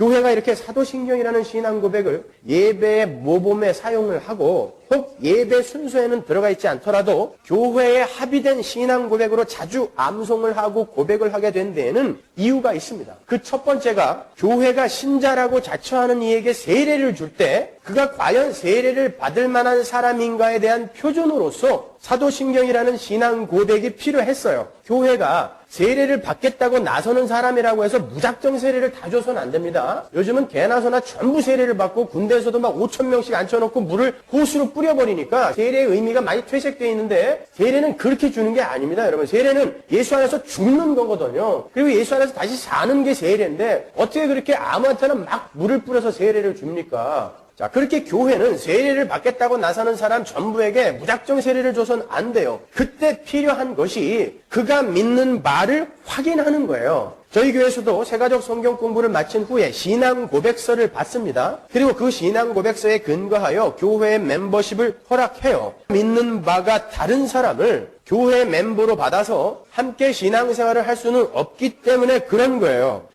교회가 이렇게 사도신경이라는 신앙 고백을 예배의 모범에 사용을 하고 혹 예배 순서에는 들어가 있지 않더라도 교회에 합의된 신앙 고백으로 자주 암송을 하고 고백을 하게 된 데에는 이유가 있습니다. 그 첫 번째가 교회가 신자라고 자처하는 이에게 세례를 줄 때 그가 과연 세례를 받을 만한 사람인가에 대한 표준으로서 사도신경이라는 신앙 고백이 필요했어요. 교회가 세례를 받겠다고 나서는 사람이라고 해서 무작정 세례를 다 줘서는 안 됩니다. 요즘은 개나 소나 전부 세례를 받고 군대에서도 막 5천 명씩 앉혀놓고 물을 호수로 뿌 려버리니까 세례의 의미가 많이 퇴색되어 있는데 세례는 그렇게 주는 게 아닙니다. 여러분 세례는 예수 안에서 죽는 거거든요. 그리고 예수 안에서 다시 사는 게 세례인데 어떻게 그렇게 아무한테나 막 물을 뿌려서 세례를 줍니까? 자, 그렇게 교회는 세례를 받겠다고 나서는 사람 전부에게 무작정 세례를 줘서는 안 돼요. 그때 필요한 것이 그가 믿는 말을 확인하는 거예요. 저희 교회에서도 세가족 성경 공부를 마친 후에 신앙 고백서를 받습니다. 그리고 그 신앙 고백서에 근거하여 교회의 멤버십을 허락해요. 믿는 바가 다른 사람을 교회 멤버로 받아서 함께 신앙생활을 할 수는 없기 때문에 그런 거예요.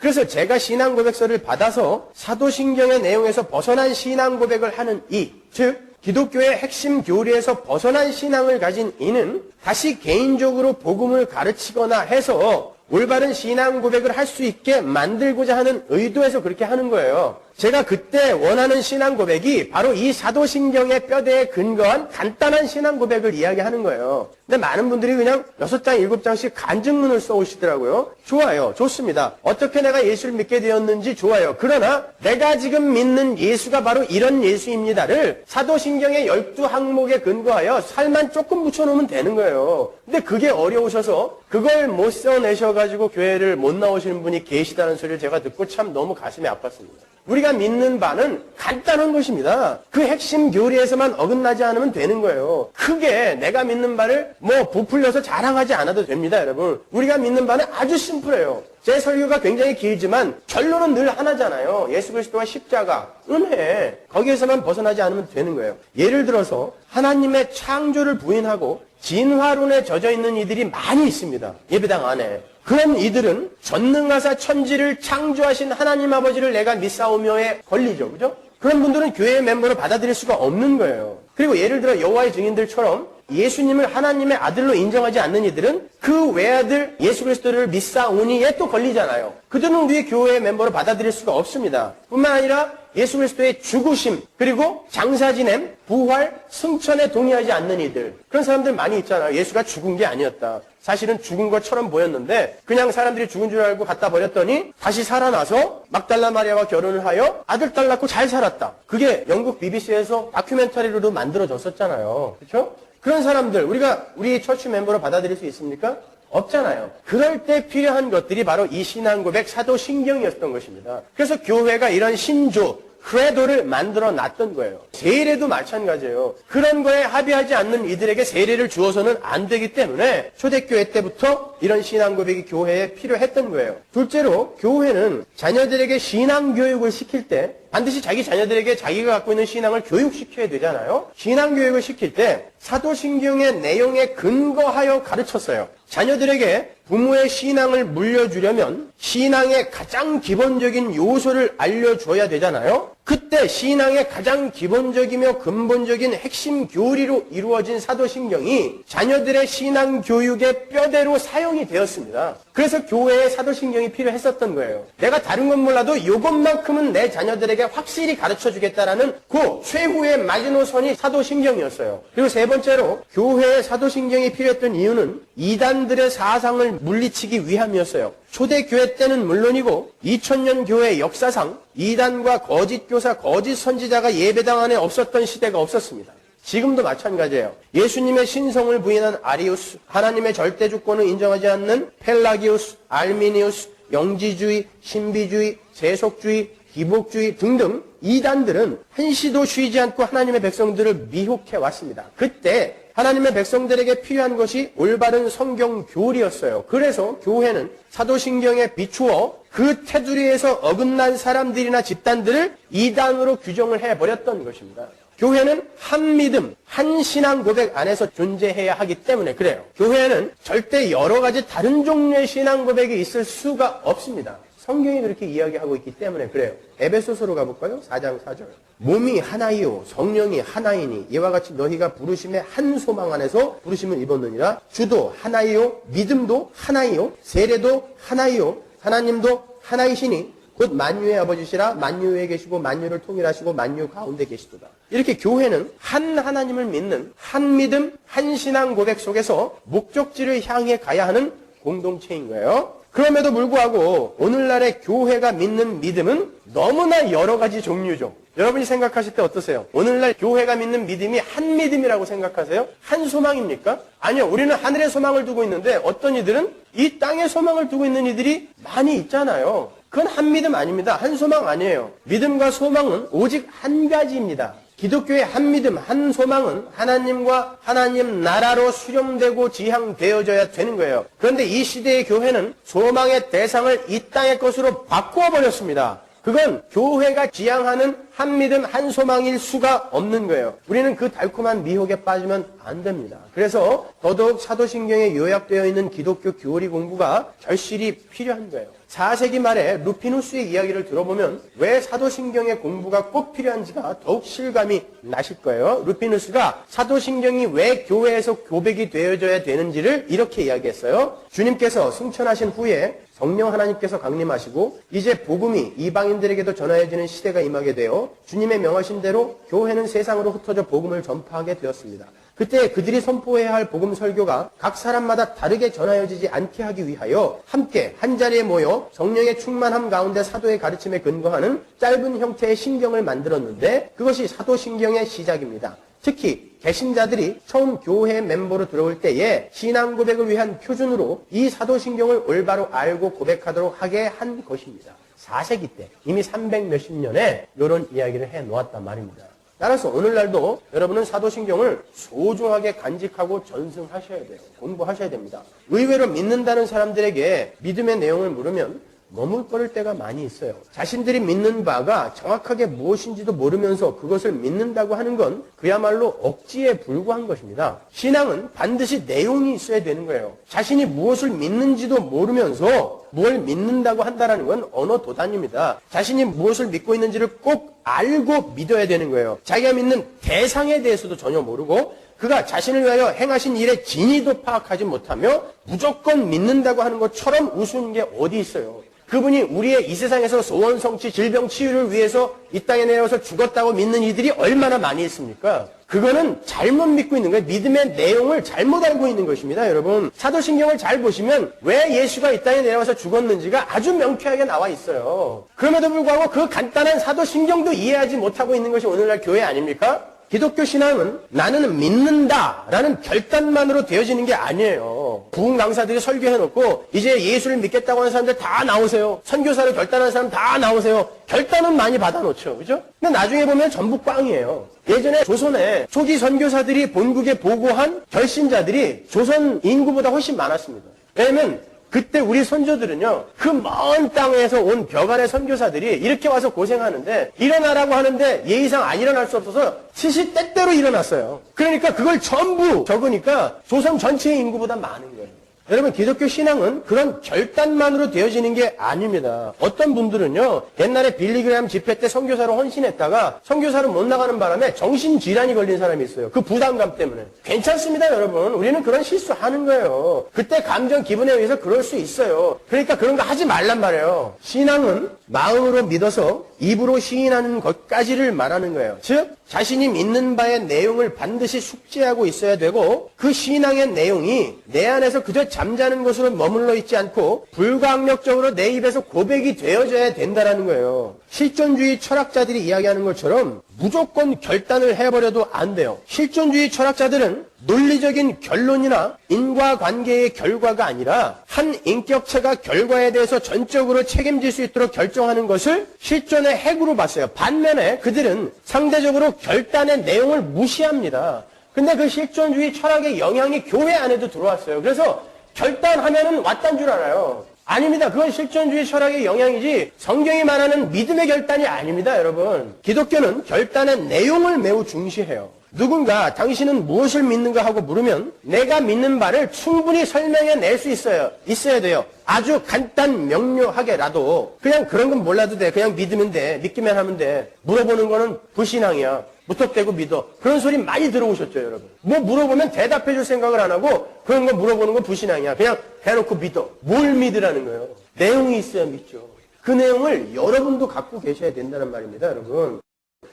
그래서 제가 신앙 고백서를 받아서 사도신경의 내용에서 벗어난 신앙 고백을 하는 이, 즉 기독교의 핵심 교리에서 벗어난 신앙을 가진 이는 다시 개인적으로 복음을 가르치거나 해서 올바른 신앙 고백을 할 수 있게 만들고자 하는 의도에서 그렇게 하는 거예요. 제가 그때 원하는 신앙 고백이 바로 이 사도신경의 뼈대에 근거한 간단한 신앙 고백을 이야기하는 거예요. 근데 많은 분들이 그냥 여섯 장, 일곱 장씩 간증문을 써오시더라고요. 좋아요. 좋습니다. 어떻게 내가 예수를 믿게 되었는지 좋아요. 그러나 내가 지금 믿는 예수가 바로 이런 예수입니다를 사도신경의 열두 항목에 근거하여 살만 조금 붙여놓으면 되는 거예요. 근데 그게 어려우셔서 그걸 못 써내셔가지고 교회를 못 나오시는 분이 계시다는 소리를 제가 듣고 참 너무 가슴이 아팠습니다. 우리가 믿는 바는 간단한 것입니다. 그 핵심 교리에서만 어긋나지 않으면 되는 거예요. 크게 내가 믿는 바를 뭐 부풀려서 자랑하지 않아도 됩니다, 여러분. 우리가 믿는 바는 아주 심플해요. 제 설교가 굉장히 길지만 결론은 늘 하나잖아요. 예수 그리스도와 십자가, 은혜. 거기에서만 벗어나지 않으면 되는 거예요. 예를 들어서 하나님의 창조를 부인하고 진화론에 젖어 있는 이들이 많이 있습니다. 예배당 안에. 그런 이들은 전능하사 천지를 창조하신 하나님 아버지를 내가 믿사오며에 걸리죠. 그죠? 그런 분들은 교회의 멤버로 받아들일 수가 없는 거예요. 그리고 예를 들어 여호와의 증인들처럼 예수님을 하나님의 아들로 인정하지 않는 이들은 그 외아들 예수 그리스도를 믿사오니에 또 걸리잖아요. 그들은 우리의 교회의 멤버로 받아들일 수가 없습니다. 뿐만 아니라 예수 그리스도의 죽으심 그리고 장사 지냄 부활 승천에 동의하지 않는 이들 그런 사람들 많이 있잖아요. 예수가 죽은 게 아니었다. 사실은 죽은 것처럼 보였는데 그냥 사람들이 죽은 줄 알고 갖다 버렸더니 다시 살아나서 막달라 마리아와 결혼을 하여 아들 딸 낳고 잘 살았다. 그게 영국 BBC에서 다큐멘터리로도 만들어졌었잖아요. 그렇죠? 그런 사람들 우리가 우리 처치 멤버로 받아들일 수 있습니까? 없잖아요. 그럴 때 필요한 것들이 바로 이 신앙 고백 사도 신경이었던 것입니다. 그래서 교회가 이런 신조 크레도를 만들어 놨던 거예요. 세례도 마찬가지예요. 그런 거에 합의하지 않는 이들에게 세례를 주어서는 안 되기 때문에 초대교회 때부터 이런 신앙 고백이 교회에 필요했던 거예요. 둘째로 교회는 자녀들에게 신앙 교육을 시킬 때 반드시 자기 자녀들에게 자기가 갖고 있는 신앙을 교육시켜야 되잖아요. 신앙 교육을 시킬 때 사도신경의 내용에 근거하여 가르쳤어요. 자녀들에게 부모의 신앙을 물려주려면 신앙의 가장 기본적인 요소를 알려줘야 되잖아요. 그때 신앙의 가장 기본적이며 근본적인 핵심 교리로 이루어진 사도신경이 자녀들의 신앙 교육의 뼈대로 사용이 되었습니다. 그래서 교회에 사도신경이 필요했었던 거예요. 내가 다른 건 몰라도 이것만큼은 내 자녀들에게 확실히 가르쳐 주겠다라는 그 최후의 마지노선이 사도신경이었어요. 그리고 세 번째로 교회에 사도신경이 필요했던 이유는 이단들의 사상을 물리치기 위함이었어요. 초대교회 때는 물론이고 2000년 교회 역사상 이단과 거짓 교사, 거짓 선지자가 예배당 안에 없었던 시대가 없었습니다. 지금도 마찬가지예요. 예수님의 신성을 부인한 아리우스, 하나님의 절대 주권을 인정하지 않는 펠라기우스, 알미니우스, 영지주의, 신비주의, 세속주의, 기복주의 등등 이단들은 한시도 쉬지 않고 하나님의 백성들을 미혹해 왔습니다. 그때 하나님의 백성들에게 필요한 것이 올바른 성경 교리였어요. 그래서 교회는 사도신경에 비추어 그 테두리에서 어긋난 사람들이나 집단들을 이단으로 규정을 해버렸던 것입니다. 교회는 한 믿음, 한 신앙 고백 안에서 존재해야 하기 때문에 그래요. 교회는 절대 여러 가지 다른 종류의 신앙 고백이 있을 수가 없습니다. 성경이 그렇게 이야기하고 있기 때문에 그래요. 에베소서로 가볼까요? 4장 4절. 몸이 하나이요 성령이 하나이니 이와 같이 너희가 부르심의 한 소망 안에서 부르심을 입었느니라 주도 하나이요 믿음도 하나이요 세례도 하나이요 하나님도 하나이시니 곧 만유의 아버지시라 만유에 계시고 만유를 통일하시고 만유 가운데 계시도다. 이렇게 교회는 한 하나님을 믿는 한 믿음, 한 신앙 고백 속에서 목적지를 향해 가야 하는 공동체인 거예요. 그럼에도 불구하고 오늘날의 교회가 믿는 믿음은 너무나 여러 가지 종류죠. 여러분이 생각하실 때 어떠세요? 오늘날 교회가 믿는 믿음이 한 믿음이라고 생각하세요? 한 소망입니까? 아니요. 우리는 하늘의 소망을 두고 있는데 어떤 이들은 이 땅의 소망을 두고 있는 이들이 많이 있잖아요. 그건 한 믿음 아닙니다. 한 소망 아니에요. 믿음과 소망은 오직 한 가지입니다. 기독교의 한 믿음, 한 소망은 하나님과 하나님 나라로 수렴되고 지향되어져야 되는 거예요. 그런데 이 시대의 교회는 소망의 대상을 이 땅의 것으로 바꾸어 버렸습니다. 그건 교회가 지향하는 한 믿음, 한 소망일 수가 없는 거예요. 우리는 그 달콤한 미혹에 빠지면 안 됩니다. 그래서 더더욱 사도신경에 요약되어 있는 기독교 교리 공부가 절실히 필요한 거예요. 4세기 말에 루피누스의 이야기를 들어보면 왜 사도신경의 공부가 꼭 필요한지가 더욱 실감이 나실 거예요. 루피누스가 사도신경이 왜 교회에서 고백이 되어져야 되는지를 이렇게 이야기했어요. 주님께서 승천하신 후에 성령 하나님께서 강림하시고 이제 복음이 이방인들에게도 전하여지는 시대가 임하게 되어 주님의 명하신 대로 교회는 세상으로 흩어져 복음을 전파하게 되었습니다. 그때 그들이 선포해야 할 복음 설교가 각 사람마다 다르게 전하여지지 않게 하기 위하여 함께 한 자리에 모여 성령의 충만함 가운데 사도의 가르침에 근거하는 짧은 형태의 신경을 만들었는데 그것이 사도신경의 시작입니다. 특히 개신자들이 처음 교회 멤버로 들어올 때에 신앙 고백을 위한 표준으로 이 사도신경을 올바로 알고 고백하도록 하게 한 것입니다. 4세기 때 이미 300 몇십 년에 이런 이야기를 해 놓았단 말입니다. 따라서 오늘날도 여러분은 사도신경을 소중하게 간직하고 전승하셔야 돼요. 공부하셔야 됩니다. 의외로 믿는다는 사람들에게 믿음의 내용을 물으면 머물 거릴 때가 많이 있어요. 자신들이 믿는 바가 정확하게 무엇인지도 모르면서 그것을 믿는다고 하는 건 그야말로 억지에 불과한 것입니다. 신앙은 반드시 내용이 있어야 되는 거예요. 자신이 무엇을 믿는지도 모르면서 뭘 믿는다고 한다는 건 언어 도단입니다. 자신이 무엇을 믿고 있는지를 꼭 알고 믿어야 되는 거예요. 자기가 믿는 대상에 대해서도 전혀 모르고 그가 자신을 위하여 행하신 일의 진위도 파악하지 못하며 무조건 믿는다고 하는 것처럼 우스운 게 어디 있어요. 그분이 우리의 이 세상에서 소원 성취 질병 치유를 위해서 이 땅에 내려와서 죽었다고 믿는 이들이 얼마나 많이 있습니까? 그거는 잘못 믿고 있는 거예요. 믿음의 내용을 잘못 알고 있는 것입니다, 여러분. 사도신경을 잘 보시면 왜 예수가 이 땅에 내려와서 죽었는지가 아주 명쾌하게 나와 있어요. 그럼에도 불구하고 그 간단한 사도신경도 이해하지 못하고 있는 것이 오늘날 교회 아닙니까? 기독교 신앙은 나는 믿는다라는 결단만으로 되어지는 게 아니에요. 부흥 강사들이 설교해놓고 이제 예수를 믿겠다고 하는 사람들 다 나오세요. 선교사를 결단하는 사람 다 나오세요. 결단은 많이 받아놓죠. 그죠? 근데 나중에 보면 전부 꽝이에요. 예전에 조선에 초기 선교사들이 본국에 보고한 결신자들이 조선 인구보다 훨씬 많았습니다. 왜냐면 그때 우리 선조들은요, 그 먼 땅에서 온 벽안의 선교사들이 이렇게 와서 고생하는데, 일어나라고 하는데 예의상 안 일어날 수 없어서 시시때때로 일어났어요. 그러니까 그걸 전부 적으니까 조선 전체의 인구보다 많은 거예요. 여러분, 기독교 신앙은 그런 결단만으로 되어지는 게 아닙니다. 어떤 분들은요, 옛날에 빌리그램 집회 때 선교사로 헌신했다가 선교사로 못 나가는 바람에 정신 질환이 걸린 사람이 있어요. 그 부담감 때문에. 괜찮습니다, 여러분. 우리는 그런 실수하는 거예요. 그때 감정, 기분에 의해서 그럴 수 있어요. 그러니까 그런 거 하지 말란 말이에요. 신앙은 마음으로 믿어서 입으로 시인하는 것까지를 말하는 거예요. 즉, 자신이 믿는 바의 내용을 반드시 숙지하고 있어야 되고, 그 신앙의 내용이 내 안에서 그저 잠자는 것으로 머물러 있지 않고, 불가항력적으로 내 입에서 고백이 되어져야 된다는 거예요. 실존주의 철학자들이 이야기하는 것처럼 무조건 결단을 해버려도 안 돼요. 실존주의 철학자들은 논리적인 결론이나 인과관계의 결과가 아니라 한 인격체가 결과에 대해서 전적으로 책임질 수 있도록 결정하는 것을 실존의 핵으로 봤어요. 반면에 그들은 상대적으로 결단의 내용을 무시합니다. 근데 그 실존주의 철학의 영향이 교회 안에도 들어왔어요. 그래서 결단하면은 왔단 줄 알아요. 아닙니다. 그건 실존주의 철학의 영향이지 성경이 말하는 믿음의 결단이 아닙니다, 여러분. 기독교는 결단의 내용을 매우 중시해요. 누군가 당신은 무엇을 믿는가 하고 물으면 내가 믿는 바를 충분히 설명해 낼 수 있어요. 있어야 돼요. 아주 간단 명료하게라도 그냥 그런 건 몰라도 돼. 그냥 믿으면 돼. 믿기만 하면 돼. 물어보는 거는 불신앙이야. 무턱대고 믿어. 그런 소리 많이 들어오셨죠, 여러분. 뭐 물어보면 대답해 줄 생각을 안 하고 그런 거 물어보는 건 불신앙이야. 그냥 대놓고 믿어. 뭘 믿으라는 거예요? 내용이 있어야 믿죠. 그 내용을 여러분도 갖고 계셔야 된다는 말입니다, 여러분.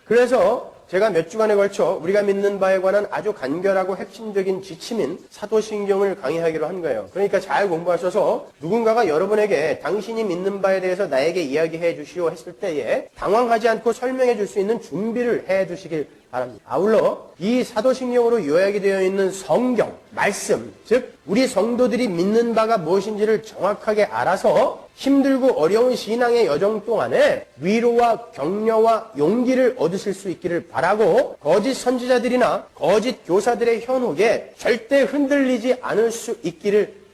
그래서 제가 몇 주간에 걸쳐 우리가 믿는 바에 관한 아주 간결하고 핵심적인 지침인 사도신경을 강의하기로 한 거예요. 그러니까 잘 공부하셔서 누군가가 여러분에게 당신이 믿는 바에 대해서 나에게 이야기해 주시오 했을 때에 당황하지 않고 설명해 줄 수 있는 준비를 해 주시길 바랍니다. 아울러 이 사도신경으로 요약이 되어 있는 성경, 말씀, 즉 우리 성도들이 믿는 바가 무엇인지를 정확하게 알아서 힘들고 어려운 신앙의 여정 동안에 위로와 격려와 용기를 얻으실 수 있기를 바라고 거짓 선지자들이나 거짓 교사들의 현혹에 절대 흔들리지 않을 수 있기를